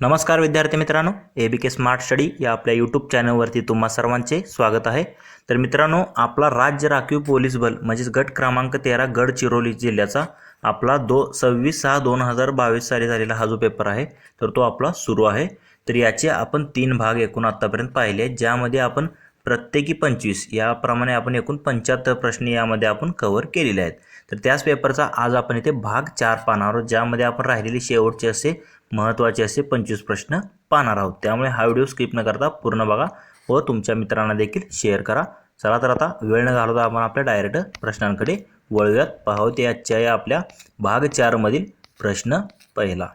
नमस्कार विद्यार्थी मित्रांनो ए बी के स्मार्ट स्टडी या आपल्या यूट्यूब चॅनलवरती तुम्हा सर्वांचे स्वागत आहे. तर मित्रांनो आपला राज्य राखीव पोलीस बल म्हणजेच गट क्रमांक तेरा गडचिरोली जिल्ह्याचा आपला दो सव्वीस सहा दोन हजार बावीस साली झालेला हा जो पेपर आहे तर तो आपला सुरू आहे. तर याचे आपण तीन भाग एकूण आत्तापर्यंत पाहिले आहेत ज्यामध्ये आपण प्रत्येकी पंचवीस याप्रमाणे आपण एकूण पंच्याहत्तर प्रश्न यामध्ये आपण कव्हर केलेले आहेत. तर त्याच पेपरचा आज आपण इथे भाग चार पाहणार आहोत ज्यामध्ये आपण राहिलेले शेवटचे असे महत्त्वाचे असे पंचवीस प्रश्न पाहणार आहोत. त्यामुळे हा व्हिडिओ स्किप न करता पूर्ण बघा व तुमच्या मित्रांना देखील शेअर करा. चला तर आता वेळ न घालवता आपण आपल्या डायरेक्ट प्रश्नांकडे वळूयात. पाहूत आजच्या या आपल्या भाग चारमधील प्रश्न पहिला.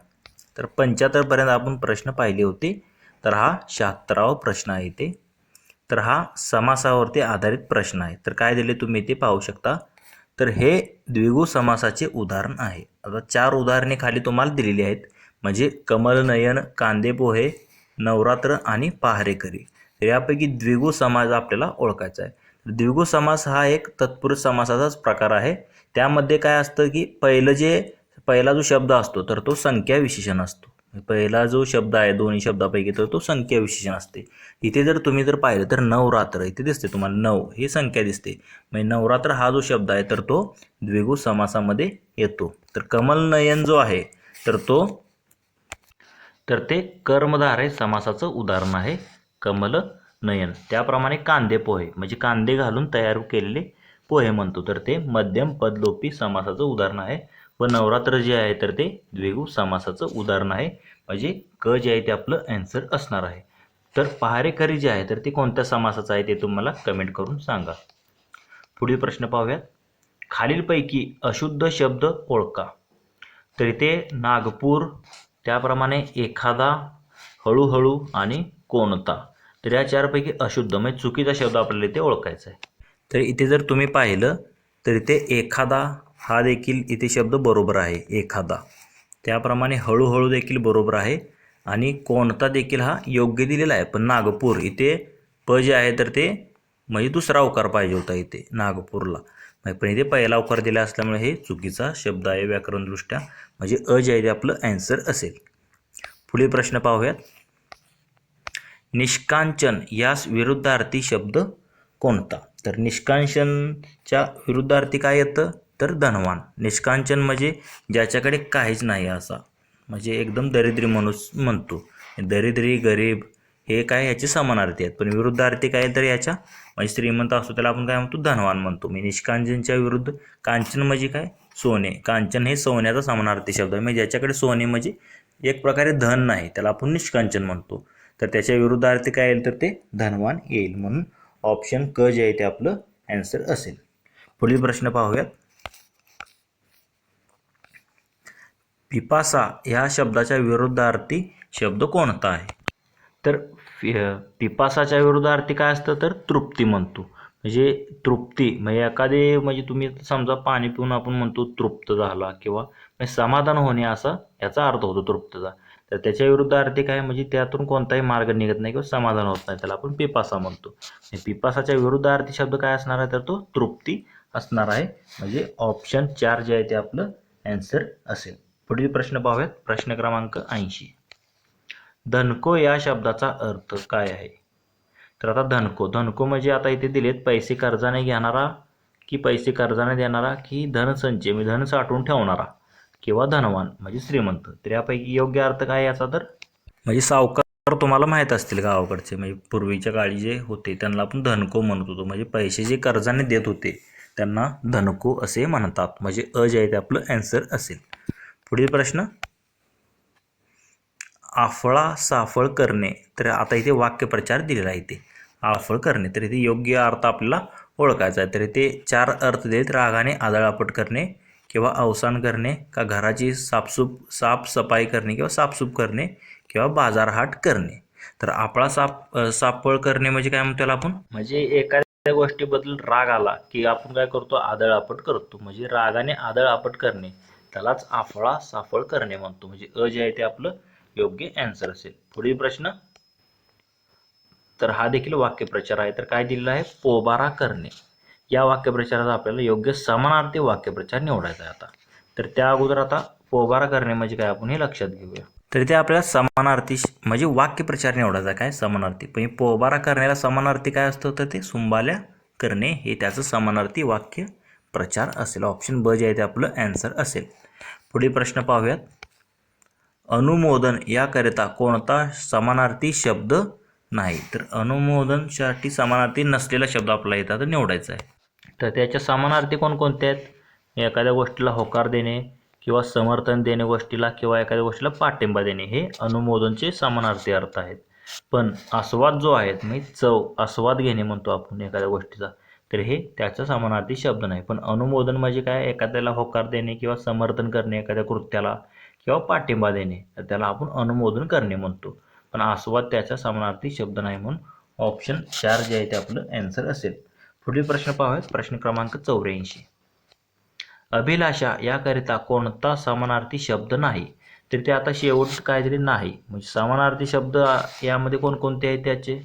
तर पंच्याहत्तरपर्यंत आपण प्रश्न पाहिले होते तर हा शहात्तरावा प्रश्न आहे ते तर हा समासावरती आधारित प्रश्न आहे. तर काय दिले तुम्ही ते पाहू शकता. तर हे द्विगु समासाचे उदाहरण आहे. आता चार उदाहरणे खाली तुम्हाला दिलेली आहेत. म्हणजे कमलनयन कांदेपोहे नवरात्र आणि पहारेकरी. तर यापैकी द्विगु समाज आपल्याला ओळखायचा आहे. द्विगु समास हा एक तत्पुरुष समासाचाच प्रकार आहे. त्यामध्ये काय असतं की पहिलं जे पहिला जो शब्द असतो तर तो संख्या विशेषण असतो. पहिला जो शब्द आहे दोन्ही शब्दापैकी तर तो संख्या विशेषण असते. इथे जर तुम्ही जर पाहिलं तर नवरात्र इथे दिसते तुम्हाला. नऊ ही संख्या दिसते. म्हणजे नवरात्र हा जो शब्द आहे तर तो द्विगु समासामध्ये येतो. तर कमलनयन जो आहे तर तो तर ते कर्मधार हे समासाचं उदाहरण आहे कमल नयन. त्याप्रमाणे कांदे पोहे म्हणजे कांदे घालून तयार केलेले पोहे म्हणतो. तर ते मध्यम पदलोपी समासाचं उदाहरण आहे. व नवरात्र जे आहे तर ते द्विगु समासाचं उदाहरण आहे. म्हणजे क जे आहे ते आपलं ॲन्सर असणार आहे. तर पहारेकरी जे आहे तर ते कोणत्या समासाचं आहे ते तुम्हाला कमेंट करून सांगा. पुढील प्रश्न पाहूयात. खालीलपैकी अशुद्ध शब्द ओळखा. तर इथे नागपूर त्याप्रमाणे एखादा हळूहळू आणि कोणता. तर या चारपैकी अशुद्ध म्हणजे चुकीचा शब्द आपल्याला इथे ओळखायचा आहे. तर इथे जर तुम्ही पाहिलं तर इथे एखादा हा देखील इथे शब्द बरोबर आहे एखादा. त्याप्रमाणे हळूहळू देखील बरोबर आहे आणि कोणता देखील हा योग्य दिलेला आहे. पण नागपूर इथे प जे आहे तर ते म्हणजे दुसरा अवकार पाहिजे होता इथे नागपूरला. पण इथे पहिला अवकार दिला असल्यामुळे हे चुकीचा शब्द आहे व्याकरणदृष्ट्या. म्हणजे अ जे आहे ते आपलं ॲन्सर असेल. पुढे प्रश्न पाहूयात. निष्कांचन यास विरुद्धार्थी शब्द कोणता? तर निष्कांचनच्या विरुद्धार्थी काय येतं? तर धनवान. निष्कांचन म्हणजे ज्याच्याकडे काहीच नाही असा. म्हणजे एकदम दरिद्री माणूस म्हणतो. दरिद्री गरीब हे काय याचे समानार्थी आहेत. पण विरुद्धार्थी काय तर याच्या? म्हणजे श्रीमंत असतो त्याला आपण काय म्हणतो? धनवान म्हणतो. मी निष्कांचनच्या विरुद्ध कांचन म्हणजे काय? सोने. कांचन हे सोन्याचा समानार्थी शब्द आहे. म्हणजे ज्याच्याकडे सोने म्हणजे एक प्रकारे धन नाही त्याला आपण निष्कांचन म्हणतो. तर त्याच्या विरुद्धार्थी काय येईल? तर ते धनवान येईल म्हणून ऑप्शन क जे आहे ते आपलं ॲन्सर असेल. पुढील प्रश्न पाहूयात. पिपासा ह्या शब्दाच्या विरुद्धार्थी शब्द कोणता आहे? तर पिपासाच्या विरुद्धार्थी काय असतं? तर तृप्ती म्हणतो. म्हणजे तृप्ती म्हणजे एखादे म्हणजे तुम्ही समजा पाणी पिऊन आपण म्हणतो तृप्त झाला किंवा म्हणजे समाधान होणे असा याचा अर्थ होतो तृप्तचा तर त्याच्या विरुद्ध अर्थी काय? म्हणजे त्यातून कोणताही मार्ग निघत नाही किंवा समाधान होत नाही त्याला आपण पिपासा म्हणतो. पिपासाच्या पिपासाच्या विरुद्धार्थी शब्द काय असणार आहे? तर तो तृप्ती असणार आहे. म्हणजे ऑप्शन चार जे आहे ते आपलं ॲन्सर असेल. पुढील प्रश्न पाहूयात. प्रश्न क्रमांक ऐंशी. धनको या शब्दाचा अर्थ काय आहे? तर आता धनको. धनको म्हणजे आता इथे दिलेत पैसे कर्जाने घेणारा की पैसे कर्जाने देणारा की धनसंचय म्हणजे धन साठवून ठेवणारा किंवा धनवान म्हणजे श्रीमंत. तर यापैकी योग्य अर्थ काय याचा तर? म्हणजे सावकार तुम्हाला माहीत असतील गावाकडचे म्हणजे पूर्वीच्या काळी जे होते त्यांना आपण धनको म्हणत होतो. म्हणजे पैसे जे कर्जाने देत होते त्यांना धनको असे म्हणतात. म्हणजे अ जे आहे ते आपलं ॲन्सर असेल. पुढील प्रश्न. आफळा साफळ करणे. तर आता इथे वाक्यप्रचार दिलेला आहे इथे. आफळ करणे. तर इथे योग्य अर्थ आपल्याला ओळखायचा आहे. तर इथे चार अर्थ देत रागाने आदळापट करणे किंवा अवसान करणे का घराची साफसूप साफसफाई करणे किंवा साफसूप करणे किंवा बाजारहाट करणे. तर आपला साप अ, सापळ करणे म्हणजे काय म्हणतो त्याला आपण? म्हणजे एखाद्या गोष्टीबद्दल राग आला की आपण काय करतो? आदळापट करतो. म्हणजे रागाने आदळापट करणे. त्यालाच आफळा साफळ करणे म्हणतो. म्हणजे अ जे आहे ते आपलं योग्य अँसर असेल. पुढील प्रश्न. तर हा देखील वाक्यप्रचार आहे. तर काय दिलेलं आहे? पोबारा करणे. या वाक्यप्रचाराचा आपल्याला योग्य समानार्थी वाक्यप्रचार निवडायचा आहे आता. तर त्या अगोदर आता पोबारा करणे म्हणजे काय? आपण हे लक्षात घेऊया. तर ते आपल्याला समानार्थी म्हणजे वाक्यप्रचार निवडायचा काय? समानार्थी. पण पोबारा करण्याला समानार्थी काय असतं? तर ते सुंबाल्या करणे. हे त्याचं समानार्थी वाक्य प्रचार असेल ऑप्शन ब जे आहे ते आपलं ॲन्सर असेल. पुढील प्रश्न पाहूयात. अनुमोदन याकरिता कोणता समानार्थी शब्द नाही? तर अनुमोदनसाठी समानार्थी नसलेला शब्द आपला येतात तर निवडायचा आहे. तर त्याच्या समानार्थी कोणकोणते आहेत? एखाद्या गोष्टीला होकार देणे किंवा समर्थन देणे गोष्टीला किंवा एखाद्या गोष्टीला पाठिंबा देणे हे अनुमोदनचे समानार्थी अर्थ आहेत. पण आस्वाद जो आहे म्हणजे चव आस्वाद घेणे म्हणतो आपण एखाद्या गोष्टीचा. तर हे त्याचा समानार्थी शब्द नाही. पण अनुमोदन म्हणजे काय? एखाद्याला होकार देणे किंवा समर्थन करणे एखाद्या कृत्याला किंवा पाठिंबा देणे. तर त्याला आपण अनुमोदन करणे म्हणतो. पण आस्वाद त्याचा समानार्थी शब्द नाही म्हणून ऑप्शन चार जे आहे ते आपलं ॲन्सर असेल. पुढील प्रश्न पाहूयात. प्रश्न क्रमांक चौऱ्याऐंशी. अभिलाषा याकरिता कोणता समानार्थी शब्द नाही? तर ते आता शेवट काहीतरी नाही. म्हणजे समानार्थी शब्द यामध्ये कोणकोणते आहेत त्याचे?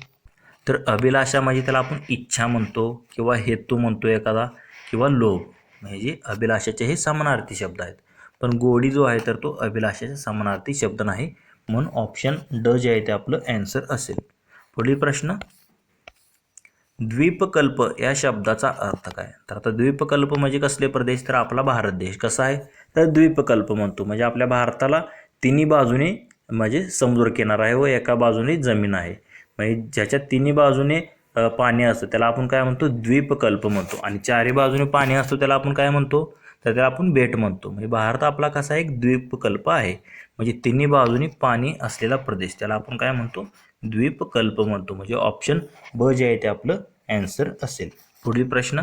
तर अभिलाषा म्हणजे त्याला आपण इच्छा म्हणतो किंवा हेतू म्हणतो एखादा किंवा लोभ. म्हणजे अभिलाषाचे हे समानार्थी शब्द आहेत. पण गोडी जो आहे तर तो अभिलाषाचा समानार्थी शब्द नाही. म्हणून ऑप्शन ड जे आहे ते आपलं ॲन्सर असेल. पुढील प्रश्न. द्वीपकल्प या शब्दाचा अर्थ काय? तर आता द्वीपकल्प म्हणजे कसले प्रदेश? तर आपला भारत देश कसा आहे? तर द्वीपकल्प म्हणतो. म्हणजे आपल्या भारताला तिन्ही बाजूने म्हणजे समुद्रकिनारा आहे व एका बाजूने जमीन आहे. म्हणजे ज्याच्या तिन्ही बाजूने पाणी असतं त्याला आपण काय म्हणतो? द्वीपकल्प म्हणतो. आणि चारी बाजूने पाणी असतो त्याला आपण काय म्हणतो? तर त्याला आपण बेट म्हणतो. म्हणजे भारत आपला कसा एक द्वीपकल्प आहे. म्हणजे तिन्ही बाजूनी पाणी असलेला प्रदेश. त्याला आपण काय म्हणतो? द्वीपकल्प म्हणतो. म्हणजे ऑप्शन ब जे आहे ते आपलं ॲन्सर असेल. पुढील प्रश्न.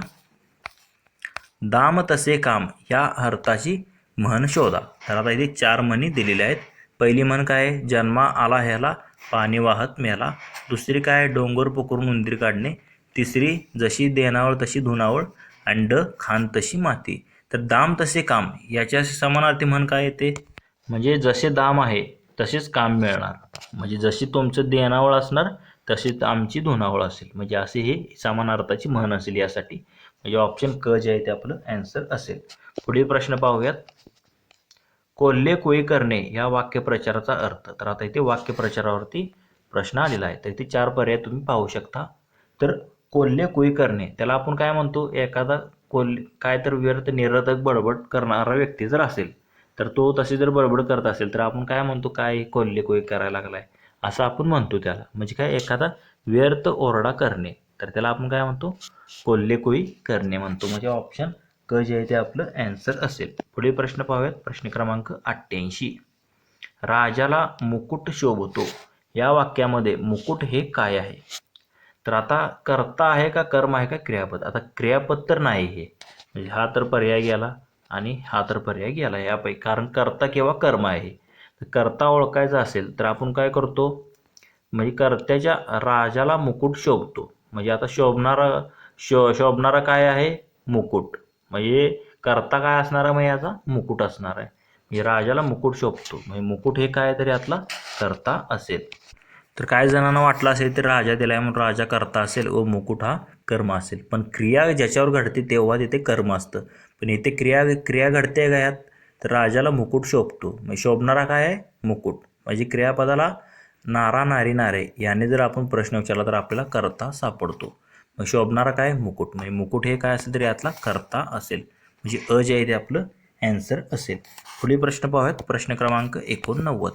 दाम तसे काम या अर्थाची म्हण शोधा. तर आता इथे चार म्हणी दिलेल्या आहेत. पहिली म्हण काय आहे? जन्मा आला ह्याला पाणी वाहत मेला. दुसरी काय? आहे? डोंगर पोकरून उंदीर काढणे. तिसरी जशी देणावळ तशी धुनावळ. आणि ड खान तशी माती. तर दाम तसे काम. याच्या समानार्थी म्हण काय येते? म्हणजे जसे दाम आहे तसेच काम मिळणार. म्हणजे जशी तुमचं देणावळ असणार तशीच आमची धुनावळ असेल. म्हणजे असे हे समानार्थाची म्हण असेल यासाठी. म्हणजे ऑप्शन क जे आहे ते आपलं ॲन्सर असेल. पुढील प्रश्न पाहूयात. कोल्हे कोळी करणे या वाक्यप्रचाराचा अर्थ. तर आता इथे वाक्यप्रचारावरती प्रश्न आलेला आहे. तर इथे चार पर्याय तुम्ही पाहू शकता. तर कोल्हे कोळी करणे त्याला आपण काय म्हणतो? एखादा कोल्हे काय तर व्यर्थ निरर्थक बडबड करणारा व्यक्ती जर असेल तर तो तशी जर बडबड करत असेल तर आपण काय म्हणतो? काय कोल्हे कोळी करायला लागलाय? असं आपण म्हणतो त्याला. म्हणजे काय? एखादा व्यर्थ ओरडा करणे. तर त्याला आपण काय म्हणतो? कोल्हे कोळी करणे म्हणतो. म्हणजे ऑप्शन क जे आहे ते आपलं ॲन्सर असेल. पुढे प्रश्न पाहूयात. प्रश्न क्रमांक अठ्ठ्याऐंशी. राजाला मुकुट शोभतो. या वाक्यामध्ये मुकुट हे काय आहे? तर आता कर्ता आहे का कर्म आहे का क्रियापद? आता क्रियापद तर नाही हे. म्हणजे हा तर पर्याय गेला आणि हा तर पर्याय गेला यापैकी. कारण कर्ता किंवा कर्म आहे. तर कर्ता ओळखायचा असेल तर आपण काय करतो? म्हणजे कर्त्याच्या राजाला मुकुट शोभतो. म्हणजे आता शोभणारा शो शोभणारा काय आहे? मुकुट. म्हणजे कर्ता काय असणार आहे मग याचा? मुकुट असणार आहे. म्हणजे राजाला मुकुट शोभतो. म्हणजे मुकुट हे काय तरी यातला कर्ता असेल. तर काही जणांना वाटलं असेल तर राजा दिलाय म्हणून राजा करता असेल व मुकुट हा कर्म असेल. पण क्रिया ज्याच्यावर घडते तेव्हा तिथे कर्म असतं. पण इथे क्रिया क्रिया घडते का यात? तर राजाला मुकुट शोभतो. म्हणजे शोभणारा काय आहे? मुकुट. म्हणजे क्रियापदाला नारा नारी नारे याने जर आपण प्रश्न विचारला तर आपल्याला करता सापडतो. मग शोभणारा काय? मुकुट. म्हणजे मुकुट हे काय असेल तर यातला करता असेल. म्हणजे अ जे आहे ते आपलं ॲन्सर असेल. पुढील प्रश्न पाहूयात. प्रश्न क्रमांक एकोणनव्वद.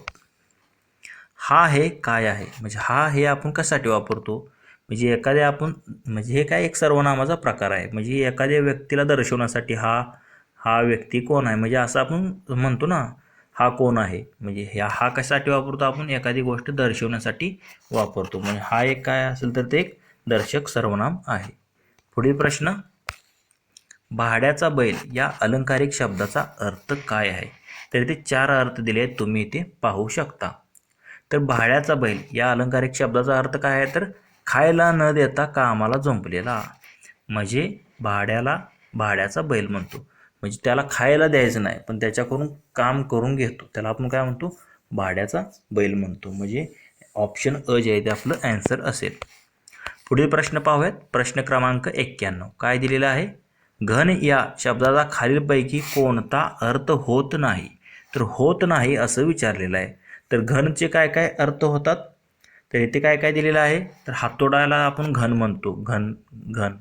हा हे काय आहे? म्हणजे हा हे आपण कशासाठी वापरतो? म्हणजे एखाद्या आपण म्हणजे हे काय एक सर्वनामाचा प्रकार आहे. म्हणजे एखाद्या व्यक्तीला दर्शवण्यासाठी हा हा व्यक्ती कोण आहे? म्हणजे असं आपण म्हणतो ना हा कोण आहे? म्हणजे ह्या हा कशासाठी वापरतो आपण? एखादी गोष्ट दर्शवण्यासाठी वापरतो. म्हणजे हा एक काय असेल तर ते एक दर्शक सर्वनाम आहे. पुढील प्रश्न भाड्याचा बैल या अलंकारिक शब्दाचा अर्थ काय आहे? तर इथे चार अर्थ दिले आहेत तुम्ही इथे पाहू शकता. तर भाड्याचा बैल या अलंकारिक शब्दाचा अर्थ काय आहे? तर खायला न देता कामाला झोंपलेला. म्हणजे भाड्याला भाड्याचा बैल म्हणतो. म्हणजे त्याला खायला द्यायचं नाही पण त्याच्याकडून काम करून घेतो. त्याला आपण काय म्हणतो? भाड्याचा बैल म्हणतो. म्हणजे ऑप्शन अ जे आहे ते आपलं ॲन्सर असेल. पुढील प्रश्न पाहूयात. प्रश्न क्रमांक एक्क्याण्णव. काय दिलेलं आहे? घन या शब्दाचा खालीलपैकी कोणता अर्थ होत नाही? तर होत नाही असं विचारलेलं आहे. तर घनचे काय काय अर्थ होतात? तर इथे काय काय दिलेलं आहे? तर हातोडाला आपण घन म्हणतो. घन घन.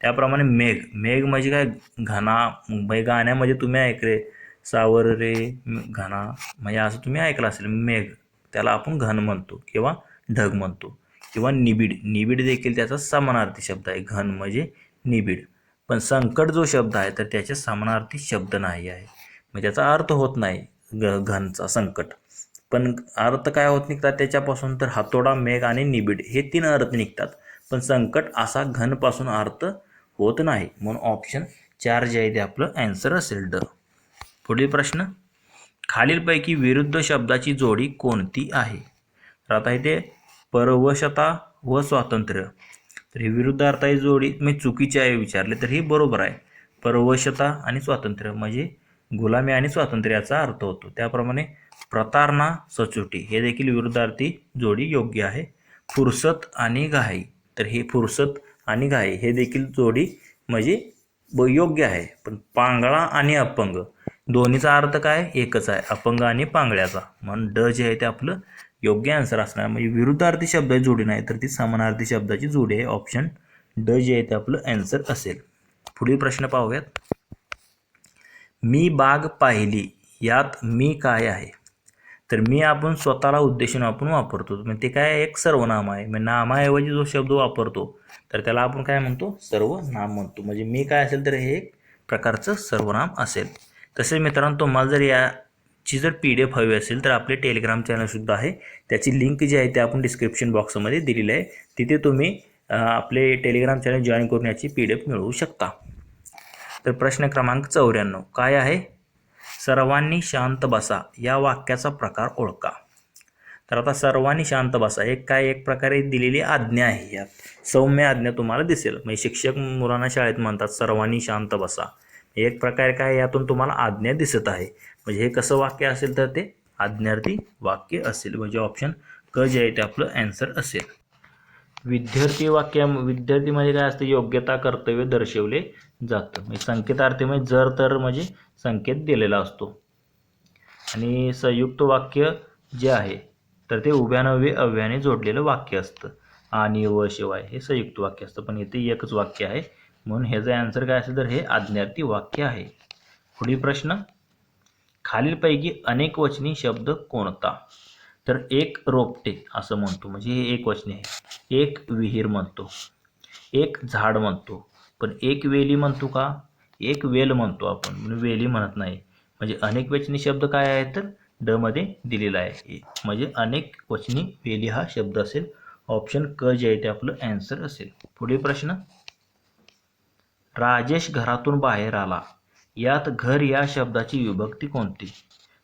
त्याप्रमाणे मेघ. मेघ म्हणजे काय? घना मुंबई गाण्यामध्ये तुम्ही ऐकले. सावर रे घना. म्हणजे असं तुम्ही ऐकलं असेल. मेघ. त्याला आपण घन म्हणतो किंवा ढग म्हणतो. किंवा निबिड. निबिड देखील त्याचा समानार्थी शब्द आहे. घन म्हणजे निबिड. पण संकट जो शब्द आहे तर त्याचे समानार्थी शब्द नाही आहे. म्हणजे त्याचा अर्थ होत नाही ग घनचा संकट. पण अर्थ काय होत निघतात त्याच्यापासून? तर हातोडा मेघ आणि निबिड हे तीन अर्थ निघतात. पण संकट असा घनपासून अर्थ होत नाही. म्हणून ऑप्शन चार जे आहे ते आपलं ॲन्सर असेल. ड. पुढील प्रश्न. खालीलपैकी विरुद्ध शब्दाची जोडी कोणती आहे? तर आता इथे परवशता व स्वातंत्र्य. तर ही विरुद्ध जोडी मी चुकीची आहे विचारले तर ही बरोबर आहे. परवशता आणि स्वातंत्र्य म्हणजे गुलामी आणि स्वातंत्र्य याचा अर्थ होतो. त्याप्रमाणे प्रतारणा सचोटी हे देखील विरुद्धार्थी जोडी योग्य आहे. फुरसत आणि घाई तर हे फुरसत आणि घाई हे देखील जोडी म्हणजे ब योग्य आहे. पण पांगळा आणि अपंग दोन्हीचा अर्थ काय? एकच आहे अपंग आणि पांगळ्याचा. म्हणून ड जे आहे ते आपलं योग्य आन्सर असणार. म्हणजे विरुद्धार्थी शब्दाची जोडी नाही तर ती समानार्थी शब्दाची जोडी आहे. ऑप्शन ड जे आहे ते आपलं आन्सर असेल. पुढील प्रश्न पाहूयात. मी बाग पाहिली यात मी काय आहे? तर मी आपण स्वतःला उद्देशून आपण वापरतो. म्हणजे ते काय एक सर्वनाम आहे. म्हणजे नामाऐवजी जो शब्द वापरतो तर त्याला आपण काय म्हणतो? सर्वनाम म्हणतो. म्हणजे मी काय असेल तर हे एक प्रकारचं सर्वनाम असेल. तसेच मित्रांनो तुम्हाला जर या ची जर पी डी एफ हवी असेल तर आपले टेलिग्राम चॅनलसुद्धा आहे. त्याची लिंक जी आहे ते आपण डिस्क्रिप्शन बॉक्समध्ये दिलेली आहे. तिथे तुम्ही आपले टेलिग्राम चॅनल जॉईन करून याची पी डी एफ मिळवू शकता. तर प्रश्न क्रमांक चौऱ्याण्णव. काय आहे? सर्वांनी शांत बसा. या वाक्याचा प्रकार ओळखा. तर आता सर्वांनी शांत बसा. एक काय एक प्रकारे दिलेली आज्ञा आहे यात. सौम्य आज्ञा तुम्हाला दिसेल. म्हणजे शिक्षक मुलांना शाळेत म्हणतात सर्वांनी शांत बसा. एक प्रकारे काय यातून तुम्हाला आज्ञा दिसत आहे. म्हणजे हे कसं वाक्य असेल तर ते आज्ञार्थी वाक्य असेल. म्हणजे ऑप्शन क जे आहे ते आपलं ॲन्सर असेल. विद्यार्थी वाक्या विद्यार्थी म्हणजे काय असतं? योग्यता कर्तव्य दर्शवले जातं. म्हणजे संकेतार्थी म्हणजे जर तर म्हणजे संकेत दिलेला असतो. आणि संयुक्त वाक्य जे आहे तर ते उभ्या वे अव्याने जोडलेलं वाक्य असतं. आणि व शिवाय हे संयुक्त वाक्य असतं. पण इथे एकच वाक्य आहे. म्हणून ह्याचं आन्सर काय असेल तर हे आज्ञार्थी वाक्य आहे. पुढील प्रश्न खालीलपैकी अनेक वचनी शब्द कोणता? तर एक रोपटे असं म्हणतो म्हणजे हे एक वचनी आहे. एक विहीर म्हणतो एक झाड म्हणतो पण एक वेली म्हणतो का? एक वेल म्हणतो आपण म्हणून वेली म्हणत नाही. म्हणजे अनेक वचनी शब्द काय आहे तर? ड मध्ये दिलेला आहे. म्हणजे अनेक वचनी वेली हा शब्द असेल ऑप्शन क जे आहे ते आपलं ॲन्सर असेल. पुढील प्रश्न राजेश घरातून बाहेर आला. यात घर या शब्दाची विभक्ती कोणती?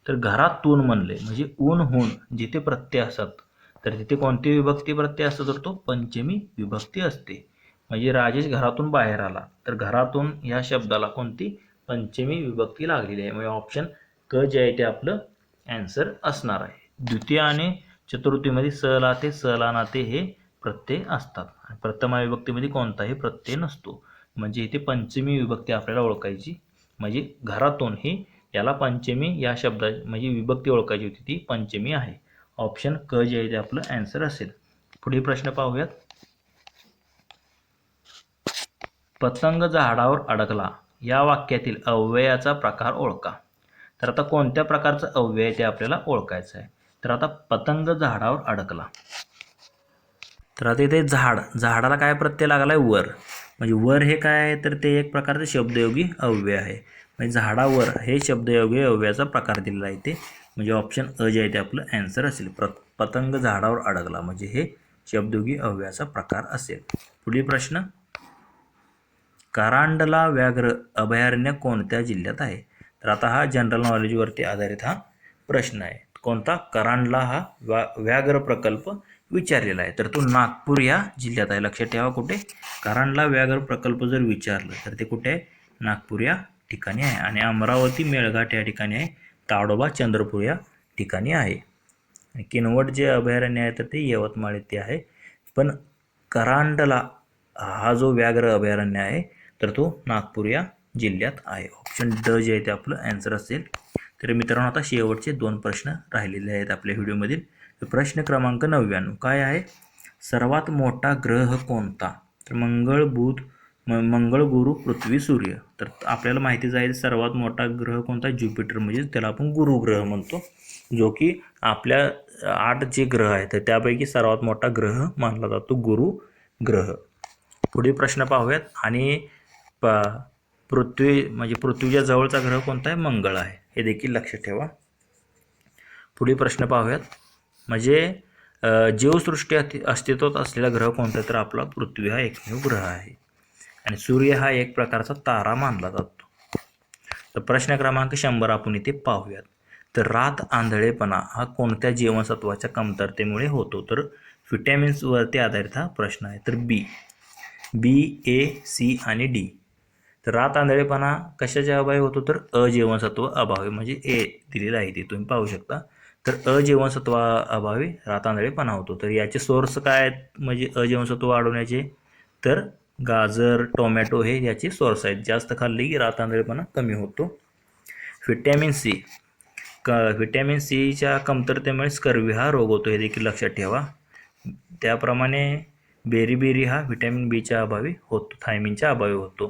तर घरातून म्हणले म्हणजे ऊन हून जिथे प्रत्यय असतात तर तिथे कोणती विभक्ती प्रत्यय असतो? तर तो पंचमी विभक्ती असते. म्हणजे राजेश घरातून बाहेर आला. तर घरातून या शब्दाला कोणती? पंचमी विभक्ती लागलेली आहे. म्हणजे ऑप्शन क जे आहे ते आपलं ॲन्सर असणार आहे. द्वितीय आणि चतुर्थीमध्ये सलाते सलानाते ते हे प्रत्यय असतात. आणि प्रथमा विभक्तीमध्ये कोणताही प्रत्यय नसतो. म्हणजे इथे पंचमी विभक्ती आपल्याला ओळखायची. म्हणजे घरातून ही याला पंचमी या शब्दा म्हणजे विभक्ती ओळखायची होती ती पंचमी आहे. ऑप्शन क जे आहे ते आपलं ॲन्सर असेल. पुढील प्रश्न पाहूयात. पतंग झाडावर अडकला. या वाक्यातील अव्ययाचा प्रकार ओळखा. तर आता कोणत्या प्रकारचं अव्यय ते आपल्याला ओळखायचं आहे? तर आता पतंग झाडावर अडकला. तर आता इथे झाड. झाडाला काय प्रत्यय लागला आहे वर. म्हणजे वर हे काय आहे? तर ते एक प्रकारचं शब्दयोगी अव्यय आहे. म्हणजे झाडावर हे शब्दयोगी अव्ययाचा प्रकार दिलेला आहे ते म्हणजे ऑप्शन अ जे आहे ते आपलं ॲन्सर असेल. प्र पतंग झाडावर अडकला. म्हणजे हे शब्दयोगी अव्ययाचा प्रकार असेल. पुढील प्रश्न. करांडला व्याघ्र अभयारण्य कोणत्या जिल्ह्यात आहे? तर आता हा जनरल नॉलेजवरती आधारित हा प्रश्न आहे. कोणता? करांडला हा व्या व्याघ्र प्रकल्प विचारलेला आहे. तर तो नागपूर या जिल्ह्यात आहे. लक्षात ठेवा कुठे? करांडला व्याघ्र प्रकल्प जर विचारलं तर ते कुठे? आहे नागपूर या ठिकाणी आहे. आणि अमरावती मेळघाट या ठिकाणी आहे. ताडोबा चंद्रपूर या ठिकाणी आहे. आणि किनवट जे अभयारण्य आहे तर ते यवतमाळ येथे आहे. पण करांडला हा जो व्याघ्र अभयारण्य आहे तर तो नागपूर या जिल्ह्यात आहे. ऑप्शन ड जे आहे ते आपलं ॲन्सर असेल. तर मित्रांनो आता शेवटचे दोन प्रश्न राहिलेले आहेत आपल्या व्हिडिओमधील तर प्रश्न क्रमांक नव्याण्णव. काय आहे? सर्वात मोठा ग्रह कोणता? तर मंगळ बुध म मंगळ गुरु पृथ्वी सूर्य. तर आपल्याला माहितीच आहे सर्वात मोठा ग्रह कोणता? ज्युपिटर. म्हणजे त्याला आपण गुरुग्रह म्हणतो जो की आपल्या आठ जे ग्रह आहेत तर त्यापैकी सर्वात मोठा ग्रह मानला जातो गुरु ग्रह पुढील प्रश्न पाहूयात. आणि प पृथ्वी म्हणजे पृथ्वीच्या जवळचा ग्रह कोणता आहे? मंगळ आहे. हे देखील लक्षात ठेवा. पुढील प्रश्न पाहूयात. म्हणजे जीवसृष्टी अस्ति- अस्तित्वात असलेला ग्रह कोणता तर आपला पृथ्वी हा एकमेव ग्रह आहे. आणि सूर्य हा एक प्रकारचा तारा मानला जातो. तर प्रश्न क्रमांक शंभर आपण इथे पाहूयात. तर रात आंधळेपणा हा कोणत्या जीवनसत्वाच्या कमतरतेमुळे होतो? तर व्हिटॅमिन्सवरती आधारित हा प्रश्न आहे. तर बी बी ए सी आणि डी. तर रात आंधळेपणा कशाच्या अभावी होतो? तर अ जीवनसत्व अभावी म्हणजे ए दिलेलं आहे ते तुम्ही पाहू शकता. तर अजीवनसत्व अभावी रातांदळेपणा होतो तर याचे सोर्स काय आहेत? म्हणजे अजीवनसत्व वाढवण्याचे. तर गाजर टोमॅटो हे याचे सोर्स आहेत. जास्त खाल्ले की रातांदळेपणा कमी होतो. व्हिटॅमिन सी क व्हिटॅमिन सीच्या कमतरतेमुळे स्कर्वी हा रोग होतो हे देखील लक्षात ठेवा. त्याप्रमाणे बेरीबेरी हा व्हिटॅमिन बीच्या अभावी होतो. थायमिनच्या अभावी होतो.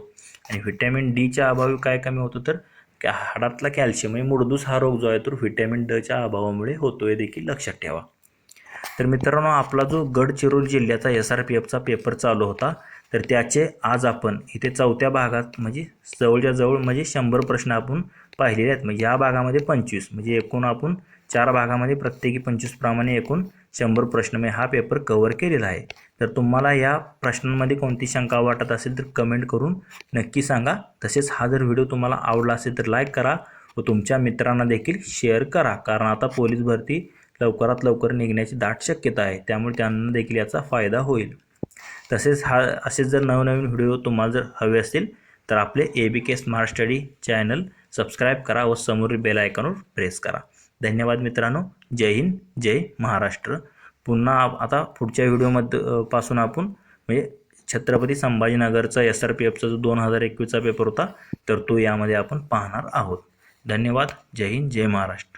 आणि व्हिटॅमिन डीच्या अभावी काय कमी होतो? तर कॅ- हाडातला कॅल्शियम म्हणजे मुडदूस हा रोग जो आहे तो व्हिटॅमिन डच्या अभावामुळे होतो आहे देखील लक्षात ठेवा. तर मित्रांनो आपला जो गडचिरोली जिल्ह्याचा एस आर पी एफचा पेपर चालू होता तर त्याचे आज आपण इथे चौथ्या भागात म्हणजे जवळच्या जवळ म्हणजे शंभर प्रश्न आपण पाहिलेले आहेत. म्हणजे या भागामध्ये पंचवीस म्हणजे एकूण आपण चार भागामध्ये प्रत्येकी पंचवीसप्रमाणे एकूण शंभर प्रश्न मी हा पेपर कव्हर केलेला आहे. तर तुम्हाला या प्रश्नांमध्ये कोणती शंका वाटत असेल तर कमेंट करून नक्की सांगा. तसेच हा जर व्हिडिओ तुम्हाला आवडला असेल तर लाईक करा व तुमच्या मित्रांना देखील शेअर करा. कारण आता पोलीस भरती लवकरात लवकर निघण्याची दाट शक्यता आहे. त्यामुळे त्यांना देखील याचा फायदा होईल. तसेच हा असेच जर नवनवीन व्हिडिओ तुम्हाला जर हवे असतील तर आपले A B K smart study channel subscribe करा व समोरील बेल आयकॉनवर प्रेस करा. धन्यवाद मित्रांनो. जय हिंद जय महाराष्ट्र. पुन्हा आप- आता पुढच्या व्हिडिओमध्ये पासून आपण म्हणजे छत्रपती संभाजीनगरचा एस आर पी एफचा जो दोन हजार एकवीसचा पेपर होता तर तो यामध्ये आपण पाहणार आहोत. धन्यवाद. जय हिंद जय महाराष्ट्र.